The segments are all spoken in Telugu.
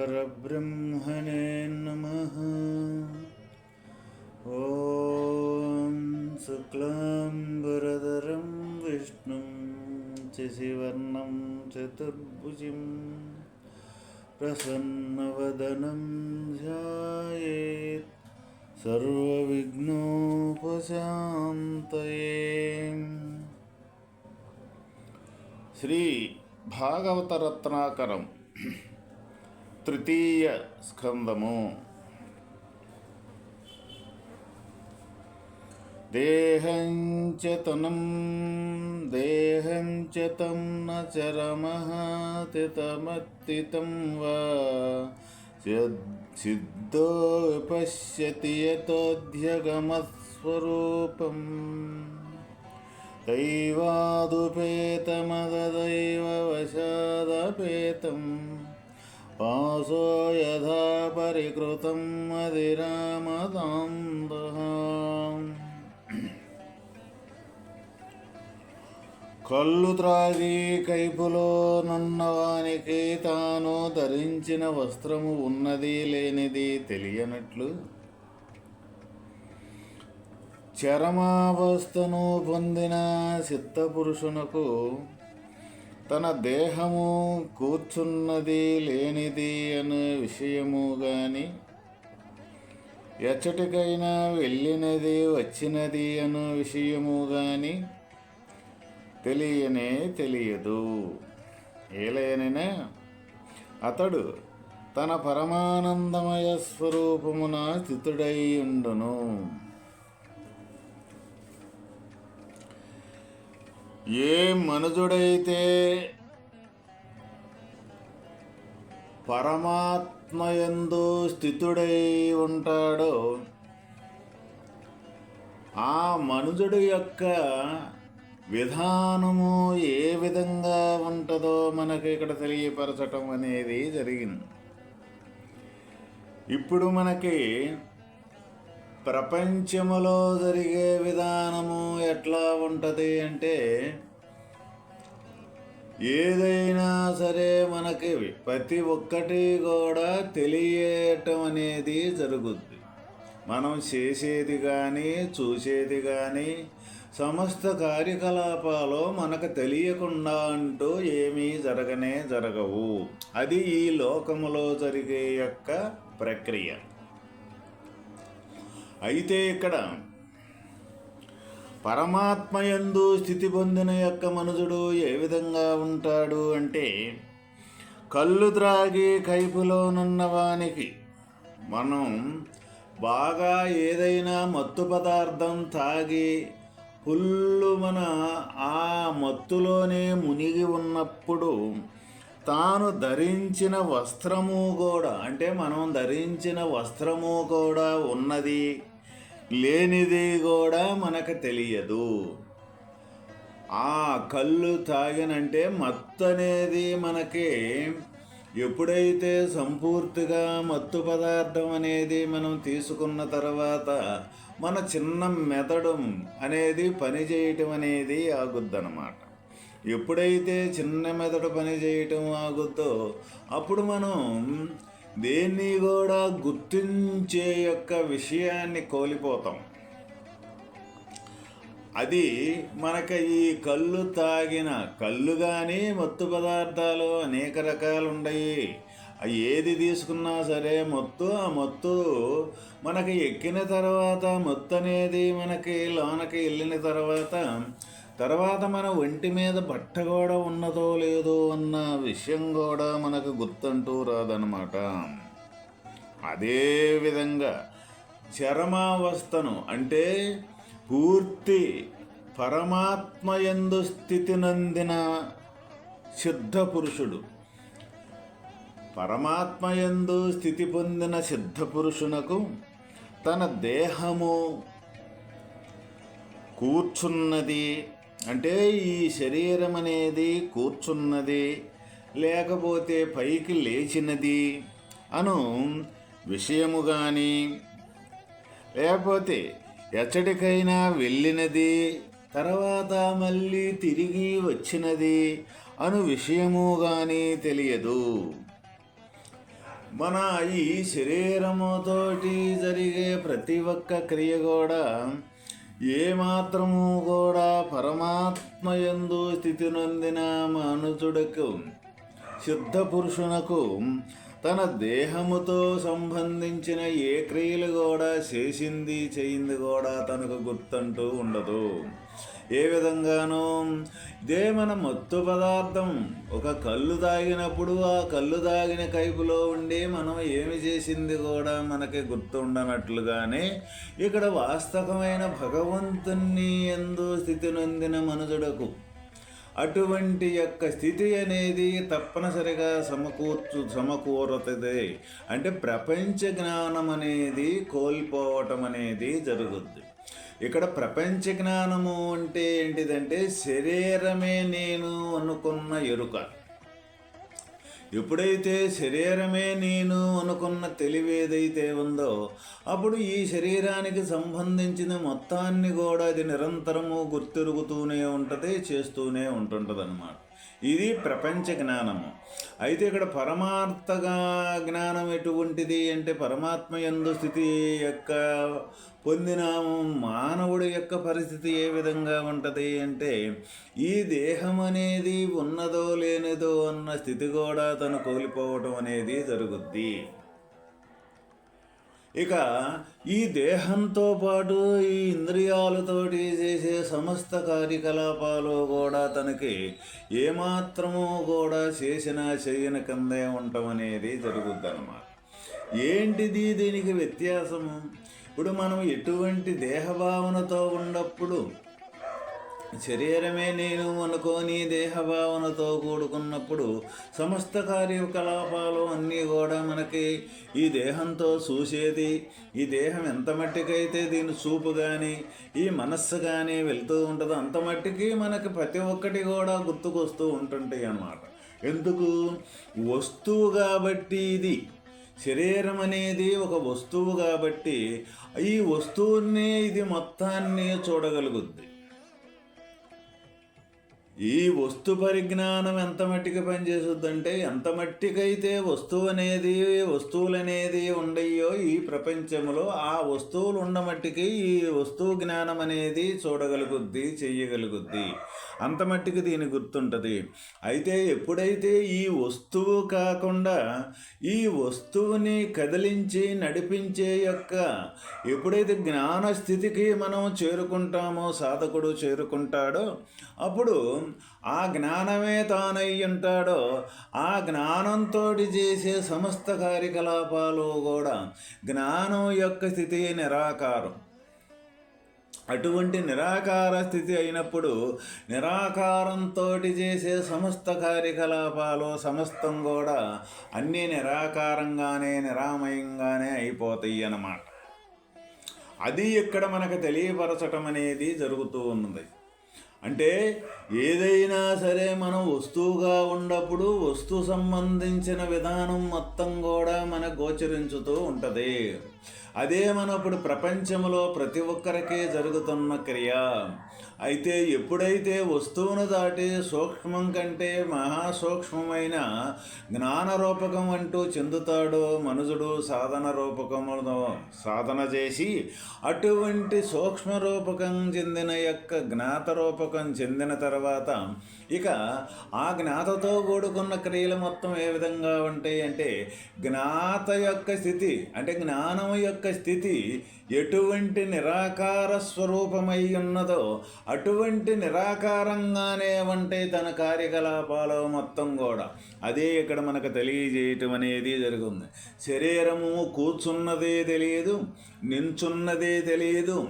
श्रीकृष्णपरब्रह्मणे नमः ॐ शुक्लाम्बरधरं विष्णुं शशिवर्णं चतुर्भुजं प्रसन्नवदनं ध्यायेत् सर्वविघ्नोपशान्तये శ్రీ భాగవతరత్నాకరం తృతీయ స్కందము. దేహం చతనం దేహం చతం నరమతితమత్తితం వా సిద్ధో పశ్యతి యతోధ్యగమస్వరూపం దైవాదుపేతమదైవ వశాదపేతం. पाशो यथा परिकृतं मदिरामदान्दः కళ్ళు త్రాగి కైపులో నున్నవానికి తాను ధరించిన వస్త్రము ఉన్నది లేనిది తెలియనట్లు చరమావస్థను పొందిన సిద్ధపురుషునకు తన దేహము కూర్చున్నది లేనిది అనే విషయము కానీ ఎచ్చటికైనా వెళ్ళినది వచ్చినది అనే విషయము కానీ తెలియనే తెలియదు. ఏలైనా అతడు తన పరమానందమయ స్వరూపమున స్థితుడై ఉండును. ఏ మనుజుడైతే పరమాత్మయందు స్థితుడై ఉంటాడో ఆ మనుజుడు యొక్క విధానము ఏ విధంగా ఉంటుందో మనకి ఇక్కడ తెలియపరచటం అనేది జరిగింది. ఇప్పుడు మనకి ప్రపంచములో జరిగే విధానము ఎట్లా ఉంటుంది అంటే ఏదైనా సరే మనకి ప్రతి ఒక్కటి కూడా తెలియటం అనేది జరుగుద్ది. మనం చేసేది కానీ చూసేది కానీ సమస్త కార్యకలాపాలు మనకు తెలియకుండా అంటూ ఏమీ జరగనే జరగవు. అది ఈ లోకములో జరిగే యొక్క ప్రక్రియ. అయితే ఇక్కడ పరమాత్మయందు స్థితి పొందిన యొక్క మనుజుడు ఏ విధంగా ఉంటాడు అంటే కళ్ళు త్రాగి కైపులోనున్నవానికి మనం బాగా ఏదైనా మత్తు పదార్థం తాగి ఫుల్లు మన ఆ మత్తులోనే మునిగి ఉన్నప్పుడు తాను ధరించిన వస్త్రము కూడా అంటే మనం ధరించిన వస్త్రము కూడా ఉన్నది. లేనిది కూడా మనకు తెలియదు. ఆ కళ్ళు తాగినంటే మత్తు అనేది మనకి. ఎప్పుడైతే సంపూర్తిగా మత్తు పదార్థం అనేది మనం తీసుకున్న తర్వాత మన చిన్న మెదడు అనేది పనిచేయటం అనేది ఆగుద్దనమాట ఎప్పుడైతే చిన్న మెదడు పనిచేయటం ఆగుద్దో అప్పుడు మనం దేన్ని కూడా గుర్తించే యొక్క విషయాన్ని కోల్పోతాం. అది మనకు ఈ కళ్ళు తాగిన కళ్ళు కానీ మత్తు పదార్థాలు అనేక రకాలు ఉన్నాయి ఏది తీసుకున్నా సరే మొత్తు ఆ మొత్తు మనకి ఎక్కిన తర్వాత మొత్తు అనేది మనకి లోనకి వెళ్ళిన తర్వాత తర్వాత మన ఒంటి మీద బట్ట కూడా ఉన్నదో లేదో అన్న విషయం కూడా మనకు గుర్తంటూ రాదనమాట అదేవిధంగా చరమావస్థను అంటే పూర్తి పరమాత్మయందు స్థితి నందిన సిద్ధ పురుషుడు. పరమాత్మయందు స్థితి పొందిన సిద్ధ పురుషునకు తన దేహము కూర్చున్నది అంటే ఈ శరీరం అనేది కూర్చున్నది లేకపోతే పైకి లేచినది అను విషయము కానీ లేకపోతే ఎచ్చటికైనా వెళ్ళినది తర్వాత మళ్ళీ తిరిగి వచ్చినది అను విషయము కానీ తెలియదు. మన ఈ శరీరముతోటి జరిగే ప్రతి ఒక్క క్రియ కూడా ఏమాత్రము కూడా పరమాత్మ యందు స్థితి నొందిన మనుజుడకు సిద్ధ పురుషునకు తన దేహముతో సంబంధించిన ఏ క్రియలు కూడా చేసింది చేయింది కూడా తనకు గుర్తంటూ ఉండదు. ఏ విధంగానూ ఇదే మన మత్తు పదార్థం ఒక కళ్ళు తాగినప్పుడు ఆ కళ్ళు తాగిన కైపులో ఉండి మనం ఏమి చేసింది కూడా మనకి గుర్తుండనట్లుగానే ఇక్కడ వాస్తవమైన భగవంతుని ఎందు స్థితి నొందిన మనుజుడకు అటువంటి యొక్క స్థితి అనేది తప్పనిసరిగా సమకూర్చు సమకూరుతుంది. అంటే ప్రపంచ జ్ఞానం అనేది కోల్పోవటం అనేది జరుగుద్ది. ఇక్కడ ప్రపంచ జ్ఞానము అంటే ఏంటిదంటే శరీరమే నేను అనుకున్న ఎరుక. ఎప్పుడైతే శరీరమే నేను అనుకున్న తెలివి ఏదైతే ఉందో అప్పుడు ఈ శరీరానికి సంబంధించిన మొత్తాన్ని కూడా అది నిరంతరము గుర్తిరుగుతూనే ఉంటుంది చేస్తూనే ఉంటుంటుంది అన్నమాట ఇది ప్రపంచ జ్ఞానము. అయితే ఇక్కడ పరమార్థగా జ్ఞానం ఎటువంటిది అంటే పరమాత్మ ఎందు స్థితి యొక్క పొందిన మానవుడి యొక్క పరిస్థితి ఏ విధంగా ఉంటుంది అంటే ఈ దేహం అనేది ఉన్నదో లేనిదో అన్న స్థితి కూడా తను కోల్పోవటం అనేది జరుగుద్ది. ఇక ఈ దేహంతో పాటు ఈ ఇంద్రియాలతోటి చేసే సమస్త కార్యకలాపాలు కూడా తనకి ఏమాత్రము కూడా చేసిన చేయని కిందే ఉండటం అనేది జరుగుద్ది అన్నమాట ఏంటిది దీనికి వ్యత్యాసము? ఇప్పుడు మనం ఎటువంటి దేహభావనతో ఉన్నప్పుడు శరీరమే నేను అనుకోని దేహభావనతో కూడుకున్నప్పుడు సమస్త కార్యకలాపాలు అన్నీ కూడా మనకి ఈ దేహంతో చూసేది. ఈ దేహం ఎంత మట్టికైతే దీని చూపు కానీ ఈ మనస్సు కానీ వెళ్తూ ఉంటుందో అంత మట్టికి మనకి ప్రతి ఒక్కటి కూడా గుర్తుకొస్తూ ఉంటుంటాయి అన్నమాట. ఎందుకు? వస్తువు కాబట్టి ఇది. శరీరం అనేది ఒక వస్తువు కాబట్టి ఈ వస్తువుని ఇది మొత్తాన్ని చూడగలుగుద్ది. ఈ వస్తు పరిజ్ఞానం ఎంత మట్టికి పనిచేస్తుందంటే ఎంత మట్టికైతే వస్తువు అనేది వస్తువులు అనేది ఉండయో ఈ ప్రపంచంలో ఆ వస్తువులు ఉన్న మట్టికి ఈ వస్తువు జ్ఞానం అనేది చూడగలుగుద్ది చెయ్యగలుగుద్ది. అంత మట్టికి దీని గుర్తుంటుంది. అయితే ఎప్పుడైతే ఈ వస్తువు కాకుండా ఈ వస్తువుని కదిలించి నడిపించే యొక్క ఎప్పుడైతే జ్ఞాన స్థితికి మనం చేరుకుంటామో సాధకుడు చేరుకుంటాడో అప్పుడు ఆ జ్ఞానమే తానై ఉంటాడో ఆ జ్ఞానంతో చేసే సమస్త కార్యకలాపాలు కూడా జ్ఞానం యొక్క స్థితి నిరాకారం. అటువంటి నిరాకార స్థితి అయినప్పుడు నిరాకారంతో చేసే సమస్త కార్యకలాపాలు సమస్తం కూడా అన్నీ నిరాకారంగానే నిరామయంగానే అయిపోతాయి అన్నమాట. అది ఇక్కడ మనకు తెలియపరచటం అనేది జరుగుతూ ఉన్నది. అంటే ఏదైనా సరే మనం వస్తువుగా ఉన్నప్పుడు వస్తు సంబంధించిన విధానం మొత్తం కూడా మన గోచరించుతూ ఉంటుంది. అదే మన ఇప్పుడు ప్రపంచంలో ప్రతి ఒక్కరికి జరుగుతున్న క్రియ. అయితే ఎప్పుడైతే వస్తువును దాటి సూక్ష్మం కంటే మహాసూక్ష్మమైన జ్ఞాన రూపకం అంటూ చెందుతాడో మనుజుడు సాధన రూపకమును సాధన చేసి అటువంటి సూక్ష్మ రూపకం చెందిన యొక్క జ్ఞాత రూపకం చెందిన తర్వాత ఇక ఆ జ్ఞాతతో కూడుకున్న క్రియలు మొత్తం ఏ విధంగా ఉంటాయి అంటే జ్ఞాత యొక్క స్థితి అంటే జ్ఞానం యొక్క స్థితి ఎటువంటి నిరాకార స్వరూపమై ఉన్నదో అటువంటి నిరాకారంగానే ఉంటాయి తన కార్యకలాపాలు మొత్తం కూడా. అదే ఇక్కడ మనకు తెలియజేయటం అనేది జరుగుతుంది. శరీరము కూర్చున్నదే తెలియదు నించున్నదే తెలియదు.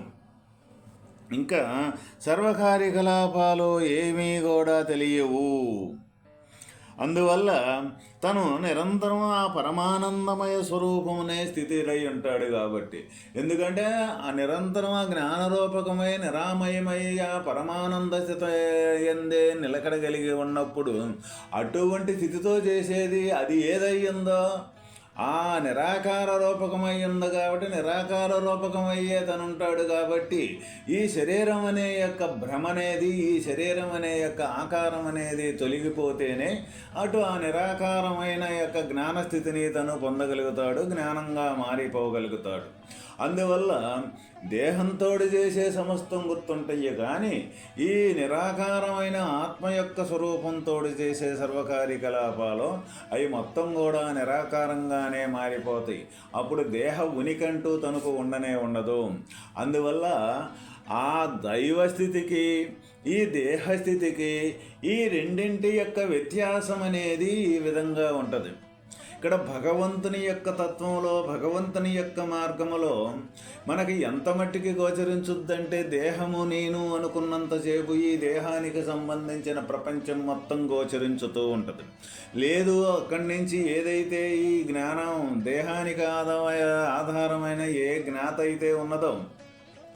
ఇంకా సర్వకార్యకలాపాలు ఏమీ కూడా తెలియవు. అందువల్ల తను నిరంతరం ఆ పరమానందమయ స్వరూపమునే స్థితిరై ఉంటాడు కాబట్టి. ఎందుకంటే ఆ నిరంతరం ఆ జ్ఞానరూపకమై నిరామయమై ఆ పరమానంద స్థిత ఎందే నిలకడగలిగి ఉన్నప్పుడు అటువంటి స్థితితో చేసేది అది ఏదయ్యిందో ఆ నిరాకార రూపకమై ఉంది కాబట్టి నిరాకార రూపకమయ్యే తను ఉంటాడు కాబట్టి ఈ శరీరం అనే యొక్క భ్రమ అనేది ఈ శరీరం అనే యొక్క ఆకారం అనేది తొలగిపోతేనే అటు ఆ నిరాకారమైన యొక్క జ్ఞానస్థితిని తను పొందగలుగుతాడు జ్ఞానంగా మారిపోగలుగుతాడు. అందువల్ల దేహంతో చేసే సమస్తం గుర్తుంటాయి కానీ ఈ నిరాకారమైన ఆత్మ యొక్క స్వరూపంతో చేసే సర్వకార్యకలాపాలు అవి మొత్తం కూడా నిరాకారంగానే మారిపోతాయి. అప్పుడు దేహ ఉనికంటూ తనకు ఉండనే ఉండదు. అందువల్ల ఆ దైవస్థితికి ఈ దేహస్థితికి ఈ రెండింటి యొక్క వ్యత్యాసం అనేది ఈ విధంగా ఉంటుంది. ఇక్కడ భగవంతుని యొక్క తత్వంలో భగవంతుని యొక్క మార్గములో మనకి ఎంత మట్టికి గోచరించుద్దంటే దేహము నేను అనుకున్నంతసేపు ఈ దేహానికి సంబంధించిన ప్రపంచం మొత్తం గోచరించుతూ ఉంటుంది. లేదు అక్కడి నుంచి ఏదైతే ఈ జ్ఞానం దేహానికి ఆదాయ ఆధారమైన ఏ జ్ఞాత అయితే ఉన్నదో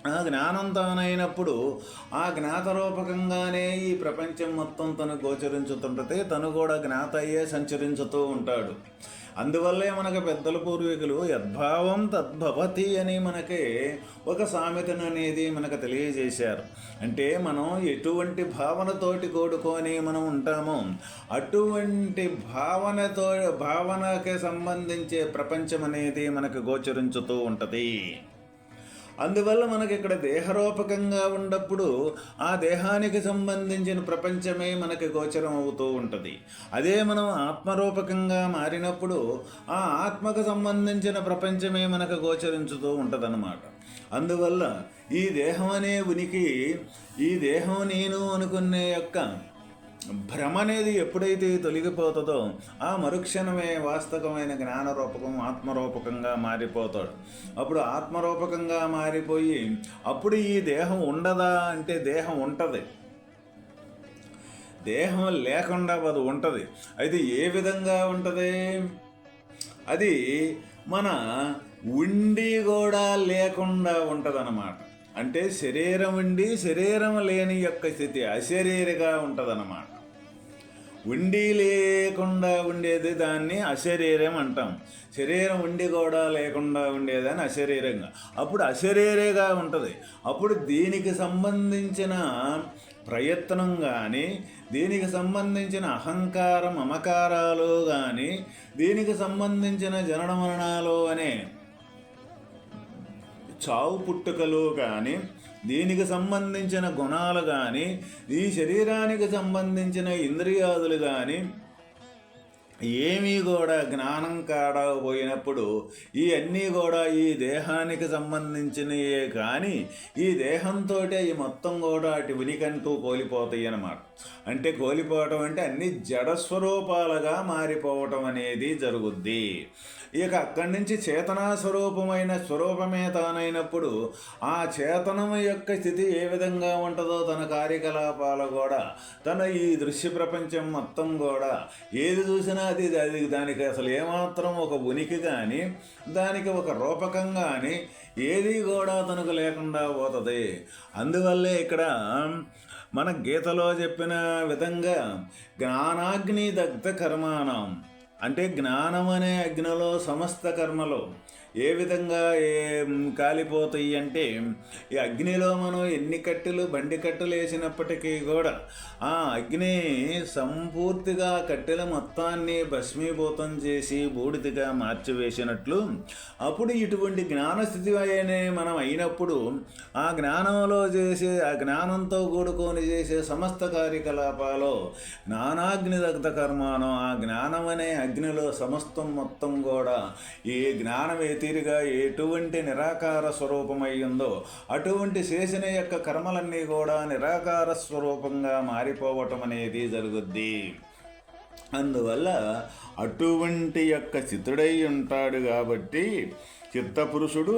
ఆ జ్ఞానం తానైనప్పుడు ఆ జ్ఞాతరూపకంగానే ఈ ప్రపంచం మొత్తం తను గోచరించుతుంటే తను కూడా జ్ఞాత అయ్యే సంచరించుతూ ఉంటాడు. అందువల్లే మనకు పెద్దల పూర్వీకులు యద్భావం తద్భవతి అని మనకి ఒక సామెతను అనేది మనకు తెలియజేశారు. అంటే మనం ఎటువంటి భావనతోటి కోడుకొని మనం ఉంటామో అటువంటి భావనతో భావనకి సంబంధించే ప్రపంచం అనేది మనకు గోచరించుతూ ఉంటుంది. అందువల్ల మనకి ఇక్కడ దేహరూపకంగా ఉన్నప్పుడు ఆ దేహానికి సంబంధించిన ప్రపంచమే మనకి గోచరం అవుతూ ఉంటుంది. అదే మనం ఆత్మరూపకంగా మారినప్పుడు ఆ ఆత్మకు సంబంధించిన ప్రపంచమే మనకు గోచరించుతూ ఉంటుందన్నమాట. అందువల్ల ఈ దేహం అనే ఉనికి ఈ దేహం నేను అనుకునే యొక్క భ్రమ అనేది ఎప్పుడైతే తొలగిపోతుందో ఆ మరుక్షణమే వాస్తవమైన జ్ఞానరూపకం ఆత్మరూపకంగా మారిపోతాడు. అప్పుడు ఆత్మరూపకంగా మారిపోయి అప్పుడు ఈ దేహం ఉండదా అంటే దేహం ఉంటుంది. దేహం లేకుండా అది ఉంటుంది. అయితే ఏ విధంగా ఉంటుంది? అది మన ఉండి కూడా లేకుండా ఉంటుందన్నమాట. అంటే శరీరం ఉండి శరీరం లేని యొక్క స్థితి అశరీరిగా ఉంటుందన్నమాట. ఉండి లేకుండా ఉండేది దాన్ని అశరీరం అంటాం. శరీరం ఉండి కూడా లేకుండా ఉండేదని అశరీరంగా. అప్పుడు అశరీరేగా ఉంటుంది. అప్పుడు దీనికి సంబంధించిన ప్రయత్నం కానీ దీనికి సంబంధించిన అహంకారం అమకారాలు కానీ దీనికి సంబంధించిన జనన మరణాలు అనే చావు పుట్టుకలు కానీ దీనికి సంబంధించిన గుణాలు కానీ ఈ శరీరానికి సంబంధించిన ఇంద్రియాదులు కానీ ఏమీ కూడా జ్ఞానం కాడకపోయినప్పుడు ఈ అన్నీ కూడా ఈ దేహానికి సంబంధించినయే కానీ ఈ దేహంతో ఈ మొత్తం కూడా అటు ఉనికంటూ కోలిపోతాయి అన్నమాట. అంటే కోలిపోవటం అంటే అన్ని జడస్వరూపాలుగా మారిపోవటం అనేది జరుగుద్ది. ఇక అక్కడి నుంచి చేతనా స్వరూపమైన స్వరూపమే తానైనప్పుడు ఆ చేతనం యొక్క స్థితి ఏ విధంగా ఉంటుందో తన కార్యకలాపాలు కూడా తన ఈ దృశ్య ప్రపంచం మొత్తం కూడా ఏది చూసినా అది అది దానికి అసలు ఏమాత్రం ఒక ఉనికి కానీ దానికి ఒక రూపకం కానీ ఏది కూడా తనకు లేకుండా పోతుంది. అందువల్లే ఇక్కడ మన గీతలో చెప్పిన విధంగా జ్ఞానాగ్ని దగ్ధ కర్మానం అంటే జ్ఞానం అనే అగ్నిలో సమస్త కర్మలు ఏ విధంగా కాలిపోతాయి అంటే ఈ అగ్నిలో మనం ఎన్ని కట్టెలు బండి కట్టెలు వేసినప్పటికీ కూడా ఆ అగ్ని సంపూర్తిగా కట్టెల మొత్తాన్ని భస్మీభూతం చేసి బూడిదగా మార్చివేసినట్లు అప్పుడు ఇటువంటి జ్ఞానస్థితి అనే మనం అయినప్పుడు ఆ జ్ఞానంలో చేసే ఆ జ్ఞానంతో కూడుకొని చేసే సమస్త కార్యకలాపాలు జ్ఞానాగ్ని దగ్ధ కర్మానం ఆ జ్ఞానం అనే అగ్నిలో సమస్తం మొత్తం కూడా ఈ జ్ఞానం తీరుగా ఎటువంటి నిరాకార స్వరూపమయ్యిందో అటువంటి చేసిన యొక్క కర్మలన్నీ కూడా నిరాకార స్వరూపంగా మారిపోవటం అనేది జరుగుద్ది. అందువల్ల అటువంటి యొక్క చిత్రుడై ఉంటాడు కాబట్టి చిత్తపురుషుడు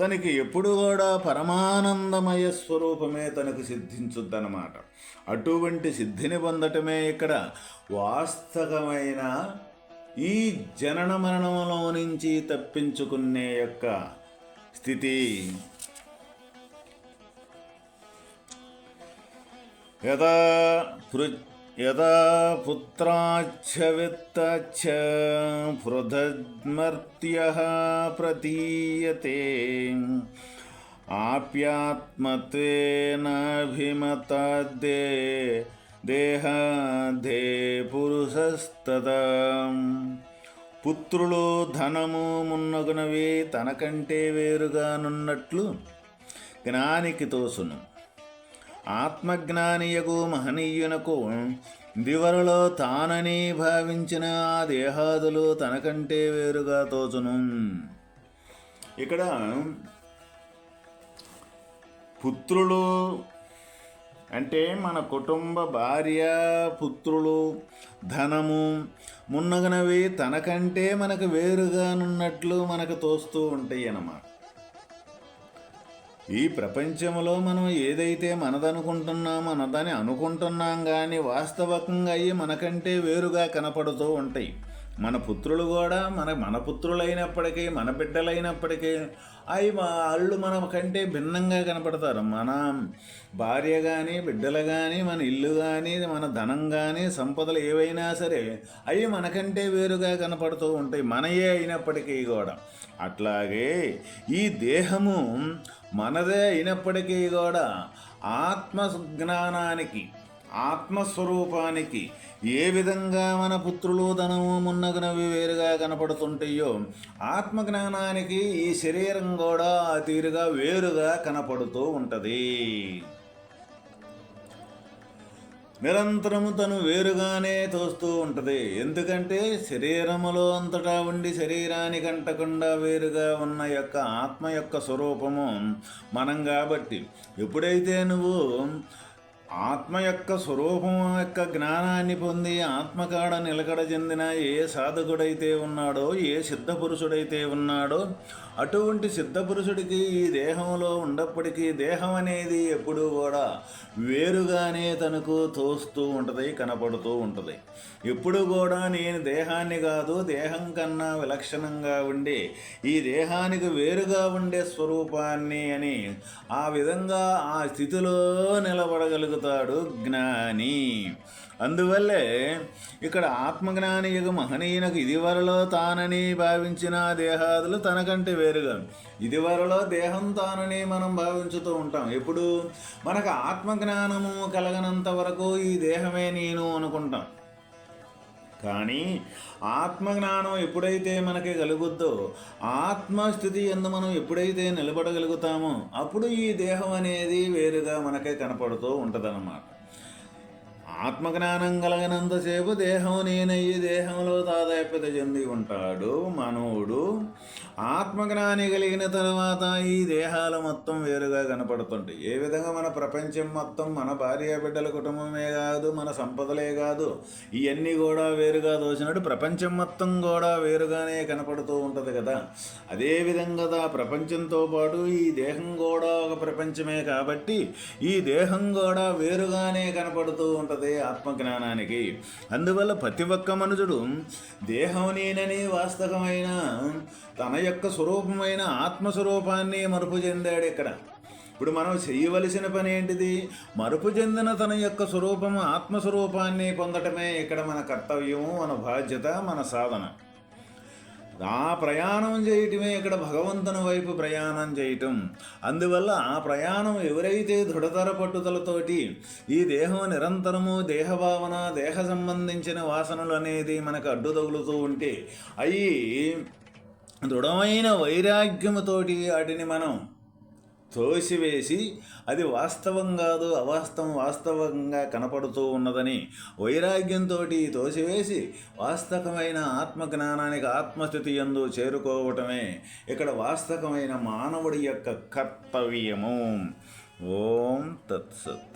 తనకి ఎప్పుడు కూడా పరమానందమయ స్వరూపమే తనకు సిద్ధించుద్దనమాట అటువంటి సిద్ధిని పొందటమే ఇక్కడ వాస్తవమైన ఈ జనన మరణంలో నుంచి తప్పించుకునే యొక్క స్థితి. యథా పృ యదా పుత్రాచ్చవిత్తచ్చ పృథద్మర్త్య ప్రతీయతే. ఆప్యాత్మత్వేనాభిమతాద్దే దేహాధే పురుషస్తత పుత్రులు ధనము మున్నగునవి తనకంటే వేరుగానున్నట్లు జ్ఞానికి తోసును ఆత్మజ్ఞానియకు మహనీయునకు దివరలో తానని భావించిన ఆ దేహాదులు తనకంటే వేరుగా తోచును. ఇక్కడ పుత్రులు అంటే మన కుటుంబ భార్య పుత్రులు ధనము మున్నగనవి తనకంటే మనకు వేరుగానున్నట్లు మనకు తోస్తూ ఉంటాయి అన్నమాట. ఈ ప్రపంచంలో మనం ఏదైతే మనదనుకుంటున్నామో మనదని అనుకుంటున్నాం కానీ వాస్తవకంగా అయ్యి మనకంటే వేరుగా కనపడుతూ ఉంటాయి. మన పుత్రులు కూడా మన మన పుత్రులైనప్పటికీ మన బిడ్డలైనప్పటికీ అవి మా అళ్ళు మన కంటే భిన్నంగా కనపడతారు. మన భార్య కానీ బిడ్డలు కానీ మన ఇల్లు కానీ మన ధనం కానీ సంపదలు ఏవైనా సరే అవి మనకంటే వేరుగా కనపడుతూ ఉంటాయి. మనయే అయినప్పటికీ కూడా. అట్లాగే ఈ దేహము మనదే అయినప్పటికీ కూడా ఆత్మ జ్ఞానానికి ఆత్మస్వరూపానికి ఏ విధంగా మన పుత్రులు ధనము మున్నగునవి వేరుగా కనపడుతుంటాయో ఆత్మజ్ఞానానికి ఈ శరీరం కూడా తీరుగా వేరుగా కనపడుతూ ఉంటుంది. నిరంతరము తను వేరుగానే తోస్తూ ఉంటుంది. ఎందుకంటే శరీరములో అంతటా ఉండి శరీరానికి అంటకుండా వేరుగా ఉన్న యొక్క ఆత్మ యొక్క స్వరూపము మనం కాబట్టి ఎప్పుడైతే నువ్వు ఆత్మ యొక్క స్వరూపం యొక్క జ్ఞానాన్ని పొంది ఆత్మకాడ నిలకడ చెందిన ఏ సాధకుడైతే ఉన్నాడో ఏ సిద్ధపురుషుడైతే ఉన్నాడో అటువంటి సిద్ధపురుషుడికి ఈ దేహంలో ఉన్నప్పటికీ దేహం అనేది ఎప్పుడూ కూడా వేరుగానే తనకు తోస్తూ ఉంటుంది కనపడుతూ ఉంటుంది. ఎప్పుడు కూడా నేను దేహాన్ని కాదు దేహం కన్నా విలక్షణంగా ఉండి ఈ దేహానికి వేరుగా ఉండే స్వరూపాన్ని అని ఆ విధంగా ఆ స్థితిలో నిలబడగలుగుతాడు జ్ఞాని. అందువల్లే ఇక్కడ ఆత్మజ్ఞాని యుగ మహనీయునకు ఇదివరలో తానని భావించిన దేహాదులు తనకంటే వేరుగా. ఇదివరలో దేహం తానని మనం భావించుతూ ఉంటాం. ఎప్పుడు? మనకు ఆత్మజ్ఞానము కలగనంత వరకు ఈ దేహమే నేను అనుకుంటాం. కానీ ఆత్మజ్ఞానం ఎప్పుడైతే మనకి కలుగుద్దో ఆత్మస్థితి ఎందు మనం ఎప్పుడైతే నిలబడగలుగుతామో అప్పుడు ఈ దేహం అనేది వేరుగా మనకే కనపడుతూ ఉంటుందన్నమాట. ఆత్మజ్ఞానం కలిగినంతసేపు దేహం నేనయ్యి దేహంలో తాదాప్యత చెంది ఉంటాడు మనవుడు ఆత్మజ్ఞాని కలిగిన తర్వాత ఈ దేహాలు మొత్తం వేరుగా కనపడుతుంటాయి ఏ విధంగా మన ప్రపంచం మొత్తం మన భార్య బిడ్డల కుటుంబమే కాదు మన సంపదలే కాదు ఇవన్నీ కూడా వేరుగా దోచినట్టు ప్రపంచం మొత్తం కూడా వేరుగానే కనపడుతూ ఉంటుంది కదా. అదేవిధంగా ప్రపంచంతో పాటు ఈ దేహం కూడా ఒక ప్రపంచమే కాబట్టి ఈ దేహం కూడా వేరుగానే కనపడుతూ ఉంటుంది ఆత్మజ్ఞానానికి. అందువల్ల ప్రతి ఒక్క మనుషుడు దేహం నేనని వాస్తవమైన తన యొక్క స్వరూపమైన ఆత్మస్వరూపాన్ని మరుపు చెందాడు ఇక్కడ. ఇప్పుడు మనం చేయవలసిన పని ఏంటిది? మరుపు చెందిన తన యొక్క స్వరూపము ఆత్మస్వరూపాన్ని పొందటమే ఇక్కడ మన కర్తవ్యము మన బాధ్యత మన సాధన. ఆ ప్రయాణం చేయటమే ఇక్కడ భగవంతుని వైపు ప్రయాణం చేయటం. అందువల్ల ఆ ప్రయాణం ఎవరైతే దృఢతర పట్టుదలతోటి ఈ దేహం నిరంతరము దేహభావన దేహ సంబంధించిన వాసనలు అనేది మనకు అడ్డు తగులుతూ ఉంటే అవి దృఢమైన వైరాగ్యముతోటి వాటిని మనం తోసివేసి అది వాస్తవం కాదు అవాస్తవం వాస్తవంగా కనపడుతూ ఉన్నదని వైరాగ్యంతో తోసివేసి వాస్తవమైన ఆత్మజ్ఞానానికి ఆత్మస్థితి ఎందు చేరుకోవటమే ఇక్కడ వాస్తవమైన మానవుడి యొక్క కర్తవ్యము. ఓం తత్సత్.